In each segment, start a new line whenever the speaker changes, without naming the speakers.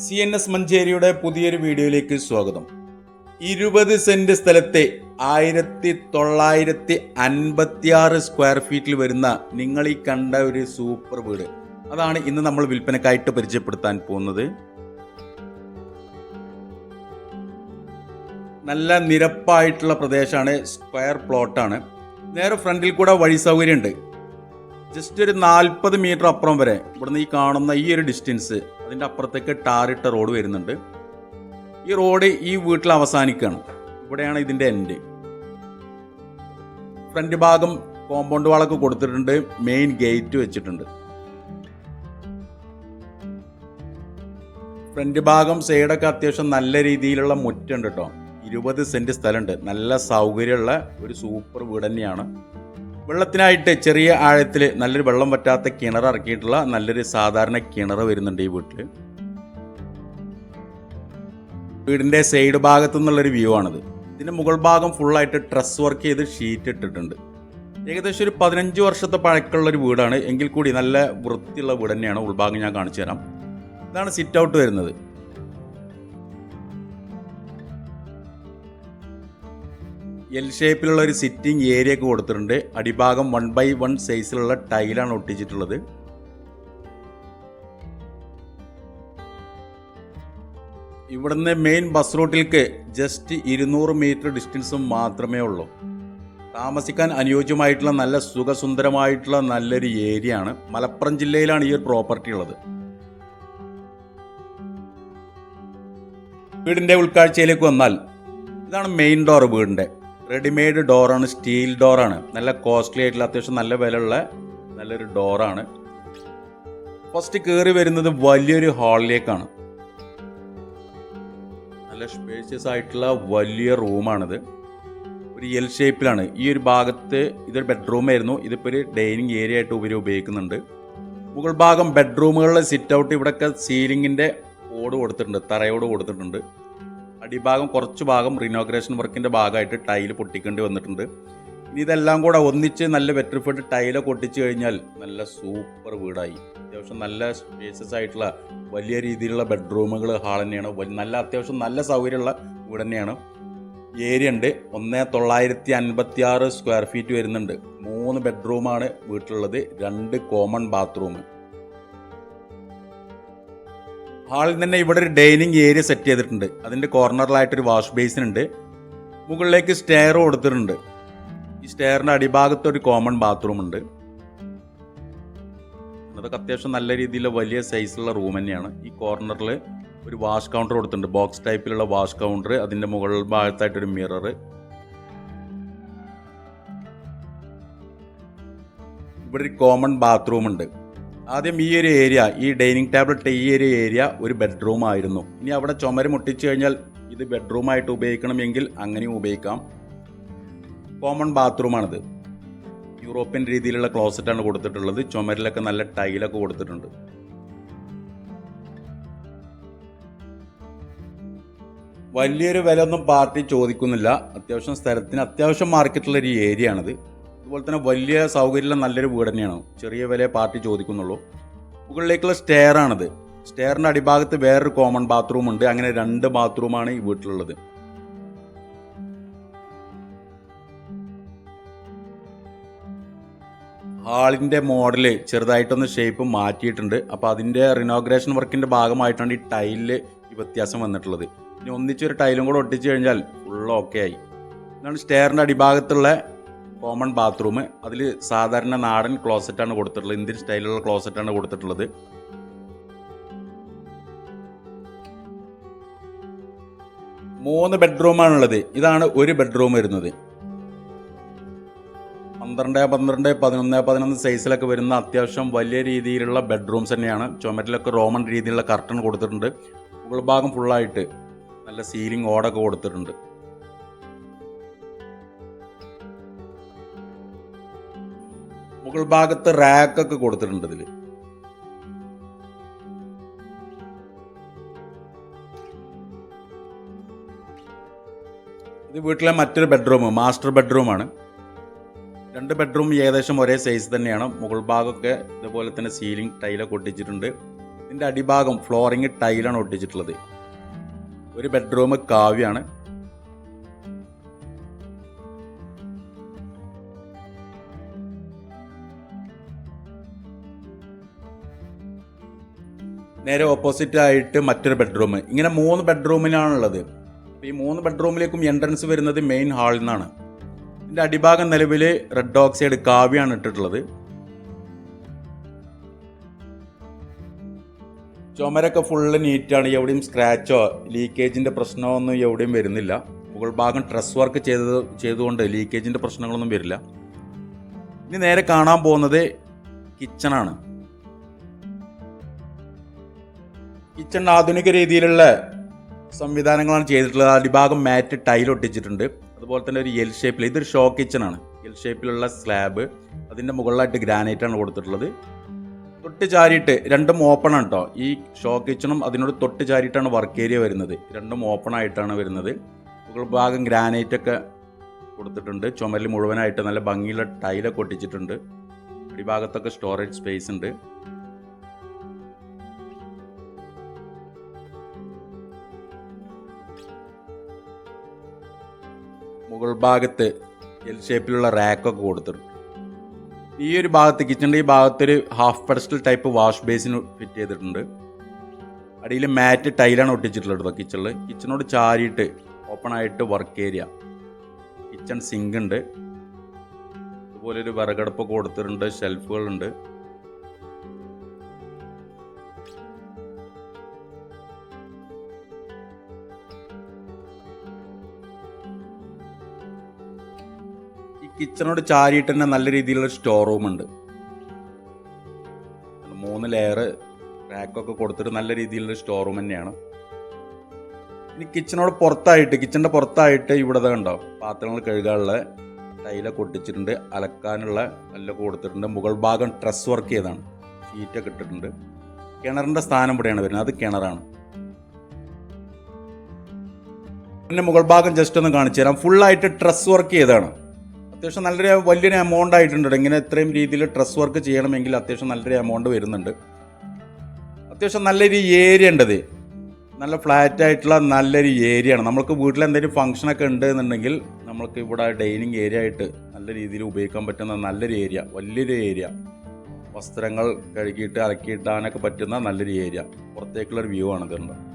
C N S മഞ്ചേരിയുടെ പുതിയൊരു വീഡിയോയിലേക്ക് സ്വാഗതം. ഇരുപത് സെന്റ് സ്ഥലത്തെ ആയിരത്തി തൊള്ളായിരത്തി അൻപത്തി ആറ് സ്ക്വയർ ഫീറ്റിൽ വരുന്ന നിങ്ങൾ ഈ കണ്ട ഒരു സൂപ്പർ വീട്. അതാണ് ഇന്ന് നമ്മൾ വിൽപ്പനക്കായിട്ട് പരിചയപ്പെടുത്താൻ പോകുന്നത്. നല്ല നിരപ്പായിട്ടുള്ള പ്രദേശമാണ് സ്ക്വയർ പ്ലോട്ടാണ് നേരെ ഫ്രണ്ടിൽ കൂടെ വഴി സൗകര്യമുണ്ട്. ജസ്റ്റ് ഒരു നാൽപ്പത് മീറ്റർ അപ്പുറം വരെ ഇവിടുന്ന് ഈ കാണുന്ന ഈ ഒരു ഡിസ്റ്റൻസ് അതിന്റെ അപ്പുറത്തേക്ക് ടാറിട്ട റോഡ് വരുന്നുണ്ട്. ഈ റോഡ് ഈ വീട്ടിൽ അവസാനിക്കുകയാണ്. ഇവിടെയാണ് ഇതിന്റെ എൻഡ് ഫ്രണ്ട് ഭാഗം കോമ്പൗണ്ട് വാളൊക്കെ കൊടുത്തിട്ടുണ്ട്. മെയിൻ ഗേറ്റ് വെച്ചിട്ടുണ്ട്. ഫ്രണ്ട് ഭാഗം സൈഡൊക്കെ അത്യാവശ്യം നല്ല രീതിയിലുള്ള മുറ്റുണ്ട് കേട്ടോ. ഇരുപത് സെന്റ് സ്ഥലമുണ്ട്. നല്ല സൗകര്യമുള്ള ഒരു സൂപ്പർ വീട് തന്നെയാണ്. വെള്ളത്തിനായിട്ട് ചെറിയ ആഴത്തിൽ നല്ലൊരു വെള്ളം പറ്റാത്ത കിണർ ഇറക്കിയിട്ടുള്ള നല്ലൊരു സാധാരണ കിണർ വരുന്നുണ്ട് ഈ വീട്ടിൽ വീടിന്റെ സൈഡ് ഭാഗത്തു നിന്നുള്ളൊരു വ്യൂ ആണിത്. ഇതിന്റെ മുകൾ ഭാഗം ഫുള്ളായിട്ട് ട്രസ് വർക്ക് ചെയ്ത് ഷീറ്റ് ഇട്ടിട്ടുണ്ട്. ഏകദേശം ഒരു പതിനഞ്ച് വർഷത്തെ പഴക്കമുള്ള ഒരു വീടാണ്. എങ്കിൽ കൂടി നല്ല വൃത്തിയുള്ള വീട് തന്നെയാണ്. ഉൾഭാഗം ഞാൻ കാണിച്ചു തരാം ഇതാണ് സിറ്റ് ഔട്ട് വരുന്നത്. എൽ ഷേപ്പിലുള്ള ഒരു സിറ്റിംഗ് ഏരിയ ഒക്കെ കൊടുത്തിട്ടുണ്ട്. അടിഭാഗം വൺ ബൈ വൺ സൈസിലുള്ള ടൈലാണ് ഒട്ടിച്ചിട്ടുള്ളത്. ഇവിടുന്ന് മെയിൻ ബസ് റൂട്ടിലേക്ക് ജസ്റ്റ് ഇരുന്നൂറ് മീറ്റർ ഡിസ്റ്റൻസും മാത്രമേ ഉള്ളൂ. താമസിക്കാൻ അനുയോജ്യമായിട്ടുള്ള നല്ല സുഖസുന്ദരമായിട്ടുള്ള നല്ലൊരു ഏരിയ ആണ്. മലപ്പുറം ജില്ലയിലാണ് ഈ ഒരു പ്രോപ്പർട്ടി ഉള്ളത്. വീടിന്റെ ഉൾക്കാഴ്ചയിലേക്ക് വന്നാൽ ഇതാണ് മെയിൻ ഡോർ വീടിന്റെ. റെഡിമെയ്ഡ് ഡോറാണ് സ്റ്റീൽ ഡോറാണ്. നല്ല കോസ്റ്റ്ലി ആയിട്ടുള്ള അത്യാവശ്യം നല്ല വിലയുള്ള നല്ലൊരു ഡോറാണ്. ഫസ്റ്റ് കയറി വരുന്നത് വലിയൊരു ഹാളിലേക്കാണ്. നല്ല സ്പേഷ്യസ് ആയിട്ടുള്ള വലിയ റൂമാണിത്. ഒരു എൽ ഷേപ്പിലാണ് ഈ ഒരു ഭാഗത്ത് ഇതൊരു ബെഡ്റൂം ആയിരുന്നു. ഇതിപ്പോൾ ഒരു ഡൈനിങ് ഏരിയ ആയിട്ട് ഇവർ ഉപയോഗിക്കുന്നുണ്ട്. മുകൾ ഭാഗം ബെഡ്റൂമുകളിലെ സിറ്റ് ഔട്ട് ഇവിടെയൊക്കെ സീലിങ്ങിന്റെ ഓട് കൊടുത്തിട്ടുണ്ട് തറയോട് കൊടുത്തിട്ടുണ്ട്. അടിഭാഗം കുറച്ച് ഭാഗം റിനോഗ്രേഷൻ വർക്കിന്റെ ഭാഗമായിട്ട് ടൈൽ പൊട്ടിക്കേണ്ടി വന്നിട്ടുണ്ട്. ഇനി ഇതെല്ലാം കൂടെ ഒന്നിച്ച് നല്ല വെട്രിഫൈഡ് ടൈലൊക്കെ ഒട്ടിച്ച് കഴിഞ്ഞാൽ നല്ല സൂപ്പർ വീടായി. അത്യാവശ്യം നല്ല സ്പേസസ് ആയിട്ടുള്ള വലിയ രീതിയിലുള്ള ബെഡ്റൂമുകൾ ഹാൾ തന്നെയാണ്. നല്ല അത്യാവശ്യം നല്ല സൗകര്യമുള്ള വീട് തന്നെയാണ്. ഏരിയ ഉണ്ട്. ഒന്ന് തൊള്ളായിരത്തി അൻപത്തി ആറ് സ്ക്വയർ ഫീറ്റ് വരുന്നുണ്ട്. മൂന്ന് ബെഡ്റൂമാണ് വീട്ടിലുള്ളത്. രണ്ട് കോമൺ ബാത്റൂം ഹാളിൽ തന്നെ ഇവിടെ ഒരു ഡൈനിങ് ഏരിയ സെറ്റ് ചെയ്തിട്ടുണ്ട്. അതിന്റെ കോർണറിലായിട്ടൊരു വാഷ് ബേസിൻ ഉണ്ട് മുകളിലേക്ക് സ്റ്റെയർ കൊടുത്തിട്ടുണ്ട്. ഈ സ്റ്റെയറിന്റെ അടിഭാഗത്ത് ഒരു കോമൺ ബാത്റൂം ഉണ്ട്. അതൊക്കെ അത്യാവശ്യം നല്ല രീതിയിലുള്ള വലിയ സൈസുള്ള റൂം തന്നെയാണ്. ഈ കോർണറിൽ ഒരു വാഷ് കൗണ്ടർ കൊടുത്തിട്ടുണ്ട്. ബോക്സ് ടൈപ്പിലുള്ള വാഷ് കൗണ്ടർ അതിന്റെ മുകൾ ഭാഗത്തായിട്ടൊരു മിറർ ഇവിടെ ഒരു കോമൺ ബാത്റൂം ഉണ്ട്. ആദ്യം ഈ ഒരു ഏരിയ ഈ ഡൈനിങ് ഇട്ട ഈ ഒരു ഏരിയ ഒരു ബെഡ്റൂം ആയിരുന്നു. ഇനി അവിടെ ചുമര് മുട്ടിച്ചു കഴിഞ്ഞാൽ ഇത് ബെഡ്റൂം ആയിട്ട് ഉപയോഗിക്കണമെങ്കിൽ അങ്ങനെയും ഉപയോഗിക്കാം. കോമൺ ബാത്റൂമാണിത് യൂറോപ്യൻ രീതിയിലുള്ള ക്ലോസറ്റാണ് കൊടുത്തിട്ടുള്ളത്. ചുമരിലൊക്കെ നല്ല ടൈലൊക്കെ കൊടുത്തിട്ടുണ്ട്. വലിയൊരു വില ഒന്നും പാർട്ടി ചോദിക്കുന്നില്ല. അത്യാവശ്യം സ്ഥലത്തിന് അത്യാവശ്യം മാർക്കറ്റുള്ള ഒരു ഏരിയ ആണിത്. അതുപോലെ തന്നെ വലിയ സൗകര്യമുള്ള നല്ലൊരു വീട് തന്നെയാണ്. ചെറിയ വില പാർട്ടി ചോദിക്കുന്നുള്ളൂ. മുകളിലേക്കുള്ള സ്റ്റെയർ ആണിത്. സ്റ്റെയറിന്റെ അടിഭാഗത്ത് വേറൊരു കോമൺ ബാത്റൂം ഉണ്ട്. അങ്ങനെ രണ്ട് ബാത്റൂമാണ് ഈ വീട്ടിലുള്ളത്. ഹാളിന്റെ മോഡൽ ചെറുതായിട്ടൊന്ന് ഷേപ്പ് മാറ്റിയിട്ടുണ്ട്. അപ്പോൾ അതിന്റെ റിനോഗ്രേഷൻ വർക്കിന്റെ ഭാഗമായിട്ടാണ് ഈ ടൈലിൽ ഈ വ്യത്യാസം വന്നിട്ടുള്ളത്. ഇനി ഒന്നിച്ചൊരു ടൈലും കൂടെ ഒട്ടിച്ചു കഴിഞ്ഞാൽ ഫുൾ ഓക്കെ ആയി. ഇതാണ് സ്റ്റെയറിന്റെ അടിഭാഗത്തുള്ള കോമൺ ബാത്റൂം. അതിൽ സാധാരണ നാടൻ ക്ലോസറ്റാണ് കൊടുത്തിട്ടുള്ളത്. ഇന്ത്യൻ സ്റ്റൈലുള്ള ക്ലോസറ്റാണ് കൊടുത്തിട്ടുള്ളത്. മൂന്ന് ബെഡ്റൂമാണുള്ളത് ഇതാണ് ഒരു ബെഡ്റൂം വരുന്നത്. പന്ത്രണ്ട് പന്ത്രണ്ട് പതിനൊന്ന് പതിനൊന്ന് സൈസിലൊക്കെ വരുന്ന അത്യാവശ്യം വലിയ രീതിയിലുള്ള ബെഡ്റൂംസ് തന്നെയാണ്. ചുമരിലൊക്കെ റോമൻ രീതിയിലുള്ള കർട്ടൺ കൊടുത്തിട്ടുണ്ട്. മുകൾ ഭാഗം ഫുള്ളായിട്ട് നല്ല സീലിംഗ് ഓടൊക്കെ കൊടുത്തിട്ടുണ്ട്. മുകൾ ഭാഗത്ത് റാക്കൊക്കെ കൊടുത്തിട്ടുണ്ട് ഇതിൽ ഇത് വീട്ടിലെ മറ്റൊരു ബെഡ്റൂം മാസ്റ്റർ ബെഡ്റൂമാണ് രണ്ട് ബെഡ്റൂം ഏകദേശം ഒരേ സൈസ് തന്നെയാണ്. മുകൾ ഭാഗമൊക്കെ ഇതുപോലെ തന്നെ സീലിംഗ് ടൈലൊക്കെ ഒട്ടിച്ചിട്ടുണ്ട്. ഇതിന്റെ അടിഭാഗം ഫ്ലോറിങ് ടൈലാണ് ഒട്ടിച്ചിട്ടുള്ളത്. ഒരു ബെഡ്റൂം കാവ്യാണ് നേരെ ഓപ്പോസിറ്റ് ആയിട്ട് മറ്റൊരു ബെഡ്റൂം ഇങ്ങനെ മൂന്ന് ബെഡ്റൂമിലാണുള്ളത് ഈ മൂന്ന് ബെഡ്റൂമിലേക്കും എൻട്രൻസ് വരുന്നത് മെയിൻ ഹാളിൽ നിന്നാണ് ഇതിന്റെ അടിഭാഗം നിലവിൽ റെഡ് ഓക്സൈഡ് കാവ്യാണ് ഇട്ടിട്ടുള്ളത്. ചുമരൊക്കെ ഫുള്ള് നീറ്റാണ് എവിടെയും സ്ക്രാച്ചോ ലീക്കേജിന്റെ പ്രശ്നമോ ഒന്നും എവിടെയും വരുന്നില്ല. മുകൾ ഭാഗം ഡ്രസ് വർക്ക് ചെയ്തത് ചെയ്തുകൊണ്ട് ലീക്കേജിന്റെ പ്രശ്നങ്ങളൊന്നും വരില്ല. ഇനി നേരെ കാണാൻ പോകുന്നത് കിച്ചണാണ് കിച്ചൺ ആധുനിക രീതിയിലുള്ള സംവിധാനങ്ങളാണ് ചെയ്തിട്ടുള്ളത്. അടിഭാഗം മാറ്റ് ടൈൽ ഒട്ടിച്ചിട്ടുണ്ട്. അതുപോലെ തന്നെ ഒരു എൽ ഷേപ്പിൽ ഇതൊരു ഷോ കിച്ചണാണ് എൽ ഷേപ്പിലുള്ള സ്ലാബ് അതിന്റെ മുകളിലായിട്ട് ആണ് കൊടുത്തിട്ടുള്ളത്. തൊട്ട് ചാരിയിട്ട് രണ്ടും ഓപ്പൺ ആണ് കേട്ടോ ഈ ഷോ കിച്ചണും അതിനോട് തൊട്ട് ചാരിയിട്ടാണ് വർക്ക് ഏരിയ വരുന്നത്. രണ്ടും ഓപ്പൺ ആയിട്ടാണ് വരുന്നത്. മുകൾ ഭാഗം ഗ്രാനൈറ്റ് ഒക്കെ കൊടുത്തിട്ടുണ്ട്. ചുമരിൽ മുഴുവനായിട്ട് നല്ല ഭംഗിയുള്ള ടൈലൊക്കെ ഒട്ടിച്ചിട്ടുണ്ട്. അടിഭാഗത്തൊക്കെ സ്റ്റോറേജ് സ്പേസ് ഉണ്ട്. മുകൾ ഭാഗത്ത് എൽ ഷേപ്പിലുള്ള റാക്കൊക്കെ കൊടുത്തിട്ടുണ്ട്. ഈ ഒരു ഭാഗത്ത് കിച്ചണിന്റെ ഈ ഭാഗത്തൊരു half pedestal type wash basin fit ചെയ്തിട്ടുണ്ട്. അടിയിൽ മാറ്റ് ടൈലാണ് ഒട്ടിച്ചിട്ടുള്ളത് കിച്ചണിൽ കിച്ചണോട് ചാരിയിട്ട് ഓപ്പൺ ആയിട്ട് വർക്ക് ഏരിയ കിച്ചൺ സിങ്ക് ഉണ്ട്. അതുപോലെ ഒരു വിറകടുപ്പൊക്കെ കൊടുത്തിട്ടുണ്ട് ഷെൽഫുകളുണ്ട് കിച്ചണോട് ചാരിയിട്ട് തന്നെ നല്ല രീതിയിലുള്ള സ്റ്റോർ റൂം ഉണ്ട്. മൂന്ന് ലെയർ റാക്കൊക്കെ കൊടുത്തിട്ട് നല്ല രീതിയിലുള്ള സ്റ്റോർ റൂം തന്നെയാണ്. ഇനി കിച്ചണോട് പുറത്തായിട്ട് കിച്ചണിന്റെ പുറത്തായിട്ട് ഇവിടെ കണ്ടോ പാത്രങ്ങൾ കഴുകാനുള്ള ടൈലൊക്കെ ഒട്ടിച്ചിട്ടുണ്ട് അലക്കാനുള്ള നല്ല കൊടുത്തിട്ടുണ്ട്. മുകൾ ഭാഗം ട്രസ് വർക്ക് ചെയ്താണ്. ഷീറ്റൊക്കെ ഇട്ടിട്ടുണ്ട്. കിണറിന്റെ സ്ഥാനം ഇവിടെയാണ് വരുന്നത് അത് കിണറാണ്. പിന്നെ മുകൾ ഭാഗം ജസ്റ്റ് ഒന്ന് കാണിച്ചു തരാം. ഫുള്ളായിട്ട് ട്രസ് വർക്ക് ചെയ്തതാണ്. അത്യാവശ്യം നല്ലൊരു വലിയൊരു എമൗണ്ട് ആയിട്ടുണ്ട് ഇങ്ങനെ ഇത്രയും രീതിയിൽ ഡ്രസ് വർക്ക് ചെയ്യണമെങ്കിൽ അത്യാവശ്യം നല്ലൊരു എമൗണ്ട് വരുന്നുണ്ട്. അത്യാവശ്യം നല്ലൊരു ഏരിയ ഉണ്ടത്. നല്ല ഫ്ലാറ്റ് ആയിട്ടുള്ള നല്ലൊരു ഏരിയ ആണ്. നമ്മൾക്ക് വീട്ടിൽ എന്തെങ്കിലും ഫംഗ്ഷനൊക്കെ ഉണ്ട് എന്നുണ്ടെങ്കിൽ നമ്മൾക്ക് ഇവിടെ ഡൈനിങ് ഏരിയ ആയിട്ട് നല്ല രീതിയിൽ ഉപയോഗിക്കാൻ പറ്റുന്ന നല്ലൊരു ഏരിയ വലിയൊരു ഏരിയ വസ്ത്രങ്ങൾ കഴുകിയിട്ട് അലക്കിയിട്ടാനൊക്കെ പറ്റുന്ന നല്ലൊരു ഏരിയ പുറത്തേക്കുള്ളൊരു വ്യൂ ആണ് ഇതുണ്ട്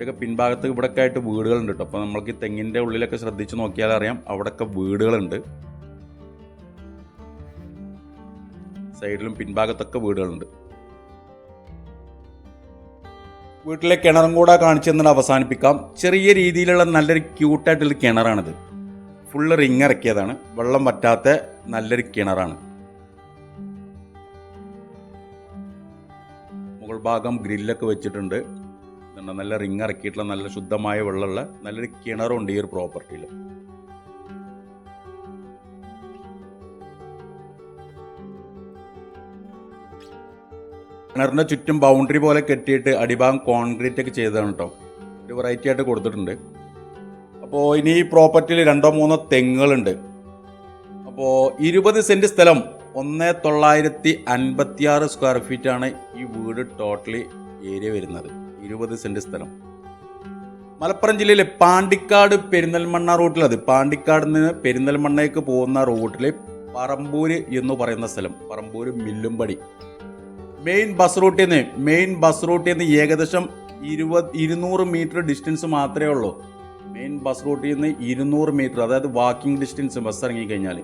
ഇതിന്റെയൊക്കെ പിൻഭാഗത്ത് ഇവിടെയൊക്കെ ആയിട്ട് വീടുകളുണ്ട് കേട്ടോ അപ്പോൾ നമ്മൾക്ക് ഈ തെങ്ങിന്റെ ഉള്ളിലൊക്കെ ശ്രദ്ധിച്ച് നോക്കിയാൽ അറിയാം അവിടെയൊക്കെ വീടുകളുണ്ട്. സൈഡിലും പിൻഭാഗത്തൊക്കെ വീടുകളുണ്ട്. വീട്ടിലെ കിണറും കൂടെ കാണിച്ചു തന്നിട്ട് അവസാനിപ്പിക്കാം. ചെറിയ രീതിയിലുള്ള നല്ലൊരു ക്യൂട്ടായിട്ടുള്ള കിണറാണിത്. Full ring ഇറക്കിയതാണ്. വെള്ളം വറ്റാത്ത നല്ലൊരു കിണറാണ്. മുകൾ ഭാഗം ഗ്രില്ലൊക്കെ വെച്ചിട്ടുണ്ട്. ഇതുണ്ട് നല്ല റിങ് ഇറക്കിയിട്ടുള്ള നല്ല ശുദ്ധമായ വെള്ളമുള്ള നല്ലൊരു കിണറുണ്ട് ഈ ഒരു പ്രോപ്പർട്ടിയിൽ കിണറിന്റെ ചുറ്റും ബൗണ്ടറി പോലെ കെട്ടിയിട്ട് അടിഭാഗം കോൺക്രീറ്റ് ഒക്കെ ചെയ്തതാണ് കേട്ടോ ഒരു വെറൈറ്റി ആയിട്ട് കൊടുത്തിട്ടുണ്ട്. അപ്പോൾ ഇനി ഈ പ്രോപ്പർട്ടിയിൽ രണ്ടോ മൂന്നോ തെങ്ങുകളുണ്ട്. അപ്പോൾ ഇരുപത് സെന്റ് സ്ഥലം ഒന്ന് തൊള്ളായിരത്തി അൻപത്തിയാറ് സ്ക്വയർ ഫീറ്റാണ് ഈ വീട് ടോട്ടലി ഏരിയ വരുന്നത്. ഇരുപത് സെന്റ് സ്ഥലം. മലപ്പുറം ജില്ലയിലെ പാണ്ടിക്കാട് പെരിന്തൽമണ്ണ റൂട്ടിലത് പാണ്ടിക്കാട് നിന്ന് പെരിന്തൽമണ്ണയ്ക്ക് പോകുന്ന റൂട്ടിൽ പറമ്പൂര് എന്ന് പറയുന്ന സ്ഥലം. പറമ്പൂര് മില്ലുംപടി. മെയിൻ ബസ് റൂട്ടിൽ നിന്ന് മെയിൻ ബസ് റൂട്ടിൽ നിന്ന് ഏകദേശം ഇരുപത് ഇരുന്നൂറ് മീറ്റർ ഡിസ്റ്റൻസ് മാത്രമേ ഉള്ളൂ. മെയിൻ ബസ് റൂട്ടിൽ നിന്ന് ഇരുന്നൂറ് മീറ്റർ അതായത് വാക്കിംഗ് ഡിസ്റ്റൻസ് ബസ് ഇറങ്ങി കഴിഞ്ഞാൽ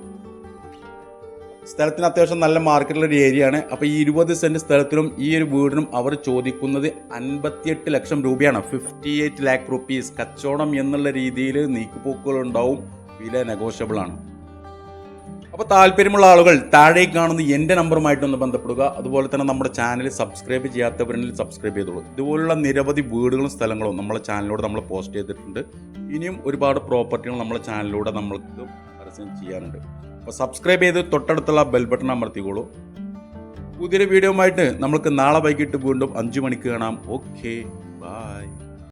സ്ഥലത്തിന് അത്യാവശ്യം നല്ല മാർക്കറ്റുള്ള ഒരു ഏരിയ ആണ് അപ്പോൾ ഈ ഇരുപത് സെന്റ് സ്ഥലത്തിനും ഈ ഒരു വീടിനും അവർ ചോദിക്കുന്നത് അൻപത്തിയെട്ട് ലക്ഷം രൂപയാണ്. ഫിഫ്റ്റി എയ്റ്റ് ലാക്ക് റുപ്പീസ് കച്ചവടം എന്നുള്ള രീതിയിൽ നീക്കുപോക്കുകൾ ഉണ്ടാവും. വില നെഗോഷ്യബിൾ ആണ്. അപ്പോൾ താല്പര്യമുള്ള ആളുകൾ താഴേക്ക് കാണുന്ന എന്റെ നമ്പറുമായിട്ടൊന്ന് ബന്ധപ്പെടുക. അതുപോലെ തന്നെ നമ്മുടെ ചാനൽ സബ്സ്ക്രൈബ് ചെയ്യാത്തവരിൽ സബ്സ്ക്രൈബ് ചെയ്തോളൂ. ഇതുപോലുള്ള നിരവധി വീടുകളും സ്ഥലങ്ങളും നമ്മളെ ചാനലിലൂടെ നമ്മൾ പോസ്റ്റ് ചെയ്തിട്ടുണ്ട്. ഇനിയും ഒരുപാട് പ്രോപ്പർട്ടികൾ നമ്മളെ ചാനലിലൂടെ നമ്മൾക്ക് പരസ്യം ചെയ്യാനുണ്ട്. അപ്പോൾ സബ്സ്ക്രൈബ് ചെയ്ത് തൊട്ടടുത്തുള്ള ബെൽ ബട്ടൺ അമർത്തിക്കോളൂ. പുതിയൊരു വീഡിയോ ആയിട്ട് നമ്മൾക്ക് നാളെ വൈകിട്ട് വീണ്ടും അഞ്ച് മണിക്ക് കാണാം. Okay bye